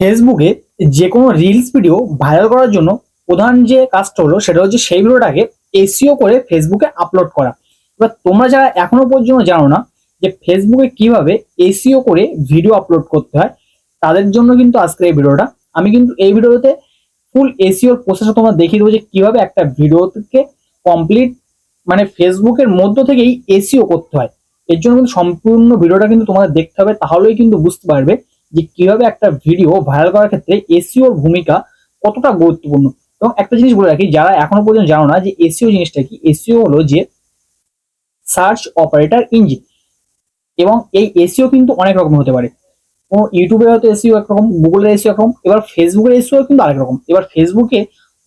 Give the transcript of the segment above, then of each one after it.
ফেসবুকে যে কোনো রিলস ভিডিও ভাইরাল করার জন্য প্রধান যে কাজটা হলো সেটা হচ্ছে সেই ভিডিওটাকে এসিও করে ফেসবুকে আপলোড করা। এবার তোমরা যারা এখনও পর্যন্ত জানো না যে ফেসবুকে কীভাবে এসিও করে ভিডিও আপলোড করতে হয়, তাদের জন্য কিন্তু আজকের এই ভিডিওটা। আমি কিন্তু এই ভিডিওতে ফুল এসিওর প্রসেসটা তোমরা দেখিয়ে দেবো যে কীভাবে একটা ভিডিওকে কমপ্লিট মানে ফেসবুকের মধ্য থেকেই এসিও করতে হয়। এর জন্য কিন্তু সম্পূর্ণ ভিডিওটা কিন্তু তোমাদের দেখতে হবে, তাহলেই কিন্তু বুঝতে পারবে যে কীভাবে একটা ভিডিও ভাইরাল করার ক্ষেত্রে এসিওর ভূমিকা কতটা গুরুত্বপূর্ণ। এবং একটা জিনিস বলে রাখি, যারা এখনও পর্যন্ত জানো না যে এসিও জিনিসটা কি এসিও হলো যে সার্চ অপারেটর ইঞ্জিন এবং এই এসিও কিন্তু অনেক রকম হতে পারে। কোনো ইউটিউবে হয়তো এসিও একরকম গুগলের এসিও একরকম, এবার ফেসবুকের এসিও কিন্তু আরেক রকম। এবার ফেসবুকে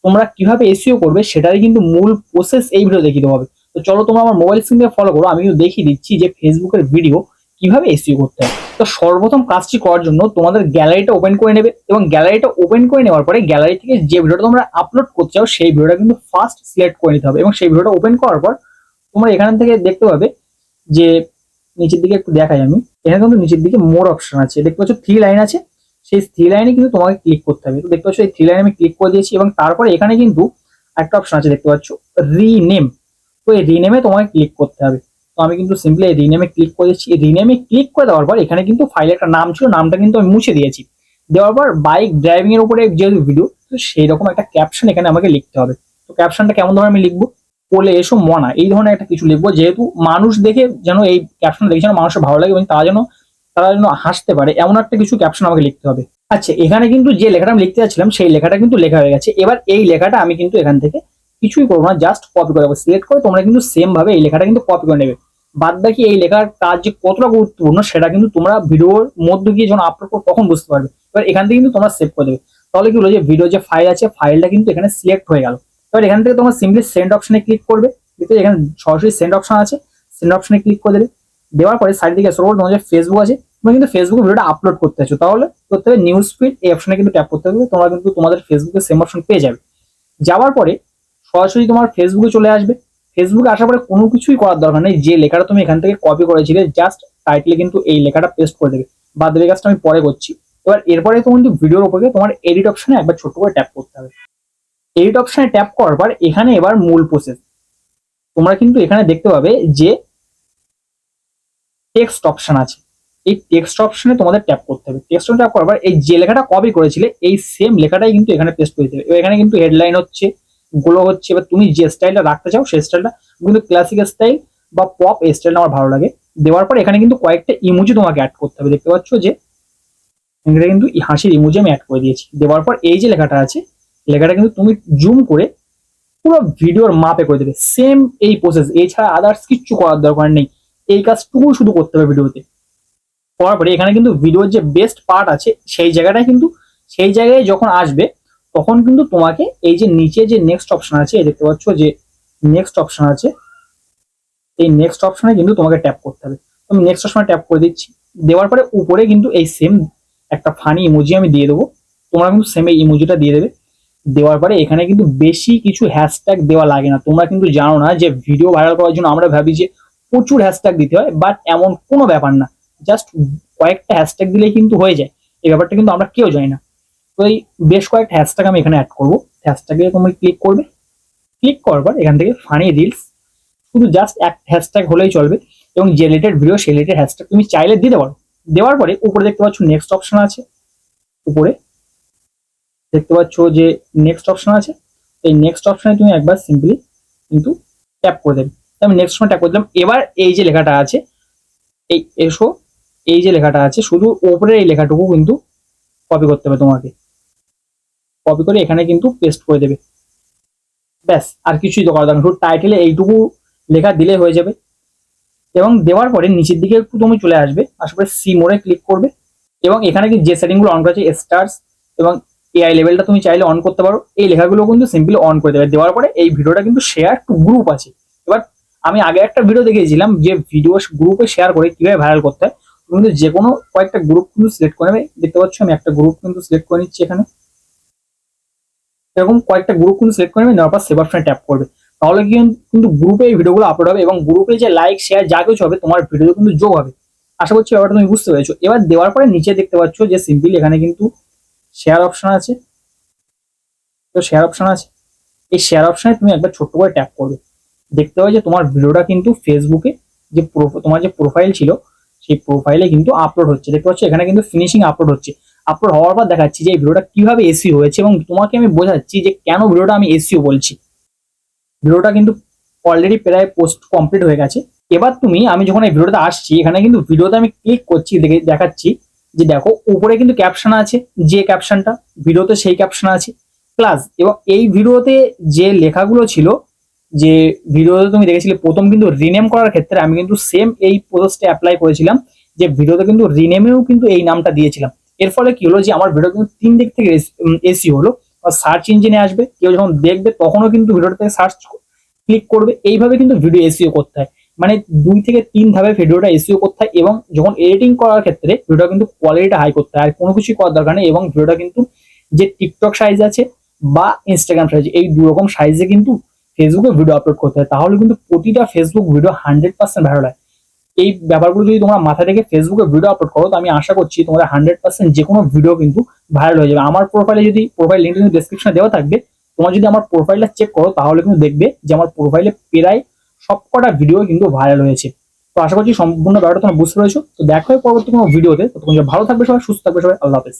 তোমরা কীভাবে এসিও করবে সেটারই কিন্তু মূল প্রসেস এই ভিডিও দেওয়া হবে তো চলো তোমরা আমার মোবাইল স্ক্রিন ফলো করো আমি কিন্তু দেখিয়ে দিচ্ছি যে ফেসবুকের ভিডিও কীভাবে এসিও করতে হয়? তো সর্বপ্রথম কাজটি করার জন্য তোমাদের গ্যালারিটা ওপেন করে নেবে এবং গ্যালারিটা ওপেন করে নেওয়ার পরে গ্যালারি থেকে যে ভিডিওটা তোমরা আপলোড করতে চাও, সেই ভিডিওটা কিন্তু ফার্স্ট সিলেক্ট করে নিতে হবে এবং সেই ভিডিওটা ওপেন করার পর তোমরা এখান থেকে দেখতে পাবে যে নিচের দিকে একটু দেখাই আমি। এখানে কিন্তু নিচের দিকে মোর অপশন আছে। দেখতে পাচ্ছ থ্রি লাইন আছে। সেই থ্রি লাইনে কিন্তু তোমাকে ক্লিক করতে হবে। তো দেখতে পাচ্ছ এই থ্রি লাইনে আমি ক্লিক করে দিয়েছি এবং তারপরে এখানে কিন্তু একটা অপশন আছে দেখতে পাচ্ছ রিনেম তো এই রিনেমে তোমাকে ক্লিক করতে হবে। তো আমি কিন্তু সিম্পলি এই রিনেমে ক্লিক করে দিচ্ছি। এই রিনেমে ক্লিক করে দেওয়ার পর এখানে কিন্তু ফাইলে একটা নাম ছিল, নামটা কিন্তু আমি মুছে দিয়েছি। দেওয়ার পর বাইক ড্রাইভিং এর উপরে যেহেতু ভিডিও তো সেই রকম একটা ক্যাপশন এখানে আমাকে লিখতে হবে। তো ক্যাপশনটা কেমন ধরনের আমি লিখব? বলে এসো মনা, এই ধরনের একটা কিছু লিখব। যেহেতু মানুষ দেখে যেন এই ক্যাপশন দেখে যেন মানুষের ভালো লাগে এবং তারা যেন তারা যেন হাসতে পারে, এমন একটা কিছু ক্যাপশন আমাকে লিখতে হবে। আচ্ছা এখানে কিন্তু যে লেখাটা আমি লিখতে যাচ্ছিলাম, সেই লেখাটা কিন্তু লেখা হয়ে গেছে। এবার এই লেখাটা আমি কিন্তু এখান থেকে কিছুই করব না জাস্ট কপি করে সিলেক্ট করে তোমরা কিন্তু সেম ভাবে এই লেখাটা কিন্তু কপি করে নেবে। বাদ বাকি এই লেখার কাজ যে কতটা গুরুত্বপূর্ণ সেটা কিন্তু তোমরা ভিডিওর মধ্যে গিয়ে যখন আপলোড করো তখন বুঝতে পারবে। এবার এখান থেকে কিন্তু তোমরা সেভ করে দেবে। তাহলে কি হলো? যে ভিডিও যে ফাইল আছে ফাইলটা কিন্তু এখানে সিলেক্ট হয়ে গেল। এবার এখান থেকে তোমরা সিম্পলি সেন্ড অপশনে ক্লিক করবে। দেখতে এখানে সরাসরি সেন্ড অপশন আছে। সেন্ড অপশনে ক্লিক করে দেবে। দেওয়ার পরে সাইড দিকে তোমার যে ফেসবুক আছে। তুমি কিন্তু ফেসবুকে ভিডিওটা আপলোড করতে আছো তাহলে করতে হবে নিউজ ফিড এই অপশনে কিন্তু ট্যাপ করতে হবে। তোমরা কিন্তু তোমাদের ফেসবুকে সেম অপশন পেয়ে যাবে। যাওয়ার পরে সরাসরি তোমার ফেসবুকে চলে আসবে। ফেসবুকে আসার পরে কোনো কিছুই করার দরকার নেই। যে লেখাটা তুমি এখান থেকে কপি করেছিলে জাস্ট টাইটেলে কিন্তু এই লেখাটা পেস্ট করে দেবে। বাদ দেবে কাজটা আমি পরে করছি। এবার এরপরে তুমি কিন্তু ভিডিওর উপরে তোমার এডিট অপশনে একবার ছোট করে ট্যাপ করতে হবে। এডিট অপশনে ট্যাপ করার পর এখানে এবার মূল প্রসেস তোমরা কিন্তু এখানে দেখতে পাবে যে টেক্সট অপশন আছে। এই টেক্সট অপশনে তোমাদের ট্যাপ করতে হবে। টেক্সট ট্যাপ করার পর এই যে লেখাটা কপি করেছিলে, এই সেম লেখাটাই কিন্তু এখানে পেস্ট করে দেবে এখানে কিন্তু হেডলাইন হচ্ছে গুলো হচ্ছে, এবার তুমি যে স্টাইলটা রাখতে চাও, সেই স্টাইলটা কিন্তু ক্লাসিক স্টাইল বা পপ এই স্টাইলটা আমার ভালো লাগে। দেওয়ার পর এখানে কিন্তু কয়েকটা ইমোজি তোমাকে অ্যাড করতে হবে। দেখতে পাচ্ছ যে, এখানে কিন্তু হাসির ইমোজি আমি অ্যাড করে দিয়েছি। দেওয়ার পর এই যে লেখাটা আছে, লেখাটা কিন্তু তুমি জুম করে পুরো ভিডিওর মাপে করে দেবে। সেম এই প্রসেস এছাড়া আদার্স কিচ্ছু করার দরকার নেই। এই কাজটুকু শুধু করতে হবে ভিডিওতে করার পরে এখানে কিন্তু ভিডিওর যে বেস্ট পার্ট আছে, সেই জায়গাটায় কিন্তু, সেই জায়গায় যখন আসবে তখন কিন্তু তোমাকে এই যে নিচে যে নেক্সট অপশন আছে দেখতে পাচ্ছ যে নেক্সট অপশন আছে, এই নেক্সট অপশনে কিন্তু তোমাকে ট্যাপ করতে হবে। আমি নেক্সট অপশনে ট্যাপ করে দিচ্ছি। দেওয়ার পরে উপরে কিন্তু এই সেম একটা ফানি ইমোজি আমি দিয়ে দেবো। তোমরা কিন্তু সেম এই ইমোজিটা দিয়ে দেবে। দেওয়ার পরে এখানে কিন্তু বেশি কিছু হ্যাশট্যাগ দেওয়া লাগে না। তোমরা কিন্তু জানো না যে ভিডিও ভাইরাল করার জন্য আমরা ভাবি যে প্রচুর হ্যাশট্যাগ দিতে হয় বাট এমন কোনো ব্যাপার না। জাস্ট কয়েকটা হ্যাশট্যাগ দিলেই কিন্তু হয়ে যায়। এই ব্যাপারটা কিন্তু আমরা কেউ জানি না। তো এই বেশ কয়েকটা হ্যাশট্যাগ আমি এখানে অ্যাড করব। হ্যাশট্যাগে তুমি ক্লিক করবে। ক্লিক করার পর এখান থেকে ফানি রিলস শুধু জাস্ট এক হ্যাশট্যাগ হলেই চলবে এবং যে রিলেটেড ভিডিও সেই রিলেটেড হ্যাশট্যাগ তুমি চাইলে দিতে পারো দেওয়ার পরে উপরে দেখতে পাচ্ছ নেক্সট অপশন আছে। উপরে দেখতে পাচ্ছ যে নেক্সট অপশন আছে। এই নেক্সট অপশনে তুমি একবার সিম্পলি কিন্তু ট্যাপ করে দেবে। আমি নেক্সট অপশনে ট্যাপ করে দিলাম। এবার এই যে লেখাটা আছে, এই এসো, এই যে লেখাটা আছে, শুধু ওপরের এই লেখাটুকু কিন্তু কপি করতে হবে তোমাকে। কপি করে এখানে কিন্তু পেস্ট করে দেবে। ব্যাস, আর কিছুই তো করা দরকার শুধু টাইটেলে এইটুকু লেখা দিলে হয়ে যাবে। এবং দেওয়ার পরে নিচের দিকে একটু তুমি চলে আসবে। আসার পরে সি মোড়ে ক্লিক করবে। এবং এখানে কি যে সেটিংগুলো অন করা আছে স্টার্স এবং এআই লেভেলটা তুমি চাইলে অন করতে পারো। এই লেখাগুলো কিন্তু সিম্পলি অন করে দেবে। দেওয়ার পরে এই ভিডিওটা কিন্তু শেয়ার টু গ্রুপ আছে। এবার আমি আগে একটা ভিডিও দেখিয়েছিলাম যে ভিডিও গ্রুপে শেয়ার করে কীভাবে ভাইরাল করতে হয়। তুমি কিন্তু যে কোনো কয়েকটা গ্রুপ কিন্তু সিলেক্ট করে নেবে। দেখতে পাচ্ছ আমি একটা গ্রুপ কিন্তু সিলেক্ট করে নিচ্ছি এখানে। এরকম কয়েকটা গ্রুপ কিন্তু সিলেক্ট করে নেবে, নেওয়ার পর সেভ অপশনে ট্যাপ করবে। তাহলে কিন্তু গ্রুপে এই ভিডিওগুলো আপলোড হবে এবং গ্রুপে যে লাইক শেয়ার যা কিছু হবে, তোমার ভিডিও কিন্তু যোগ হবে। আশা করছি ব্যাপারটা তুমি বুঝতে পেরেছ। এবার দেওয়ার পরে নিচে দেখতে পাচ্ছ যে সিম্পলি এখানে কিন্তু শেয়ার অপশন আছে। তো শেয়ার অপশন আছে। এই শেয়ার অপশনে তুমি একবার ছোট্ট করে ট্যাপ করবে। দেখতে পাবে যে তোমার ভিডিওটা কিন্তু ফেসবুকে যে তোমার যে প্রোফাইল ছিল, সেই প্রোফাইলে কিন্তু আপলোড হচ্ছে। দেখতে পাচ্ছ এখানে কিন্তু ফিনিশিং আপলোড হচ্ছে। আপলোড হওয়ার পর দেখাচ্ছি যে এই ভিডিওটা কীভাবে এসিও হয়েছে এবং তোমাকে আমি বোঝাচ্ছি যে কেন ভিডিওটা আমি এসিও বলছি। ভিডিওটা কিন্তু অলরেডি প্রায় পোস্ট কমপ্লিট হয়ে গেছে। এবার তুমি, আমি যখন এই ভিডিওটা আসছি, এখানে কিন্তু ভিডিওতে আমি ক্লিক করছি, দেখে, দেখাচ্ছি যে দেখো, উপরে কিন্তু ক্যাপশন আছে, যে ক্যাপশনটা ভিডিওতে সেই ক্যাপশন আছে। প্লাস এবং এই ভিডিওতে যে লেখাগুলো ছিল, যে ভিডিওতে তুমি দেখেছিলে, প্রথম কিন্তু রিনেম করার ক্ষেত্রে আমি কিন্তু সেম এই প্রসেসটা অ্যাপ্লাই করেছিলাম, যে ভিডিওতে কিন্তু রিনেমেও কিন্তু এই নামটা দিয়েছিলাম। এর ফলে কি হলো যে আমার ভিডিও কিন্তু তিন দিক থেকে এসি হলো। বা সার্চ ইঞ্জিনে আসবে, কেউ যখন দেখবে তখনও কিন্তু ভিডিওটাতে সার্চ ক্লিক করবে। এইভাবে কিন্তু ভিডিও এসিও করতে হয়। মানে দুই থেকে তিন ধাপে ভিডিওটা এসিও করতে হয় এবং যখন এডিটিং করার ক্ষেত্রে ভিডিওটা কিন্তু কোয়ালিটিটা হাই করতে হয়। আর কোনো কিছুই করার দরকার নেই এবং ভিডিওটা কিন্তু যে টিকটক সাইজ আছে বা ইনস্টাগ্রাম সাইজ এই দু রকম সাইজে কিন্তু ফেসবুকে ভিডিও আপলোড করতে হয়। তাহলে কিন্তু প্রতিটা Facebook video hundred percent viral হয়। এই ব্যাপারগুলো যদি তোমরা মাথা থেকে ফেসবুকে ভিডিও আপলোড করো, তো আমি আশা করছি তোমাদের হান্ড্রেড পার্সেন্ট যে কোনো ভিডিও কিন্তু ভাইরাল হয়ে যাবে। আমার প্রোফাইলে যদি প্রোফাইল লিঙ্ক কিন্তু ডিসক্রিপশনে দেওয়া থাকবে, তোমরা যদি আমার প্রোফাইলটা চেক করো, তাহলে কিন্তু দেখবে যে আমার প্রোফাইলে প্রায় সবকটা ভিডিও কিন্তু ভাইরাল হয়েছে। তো আশা করছি সম্পূর্ণ ব্যাপারটা তোমরা বুঝতে পেরেছ। তো দেখো পরবর্তী কোনো ভিডিওতে তো। তোমরা ভালো থাকবে সবাই, সুস্থ থাকবে সবাই। আল্লাহ হাফেজ।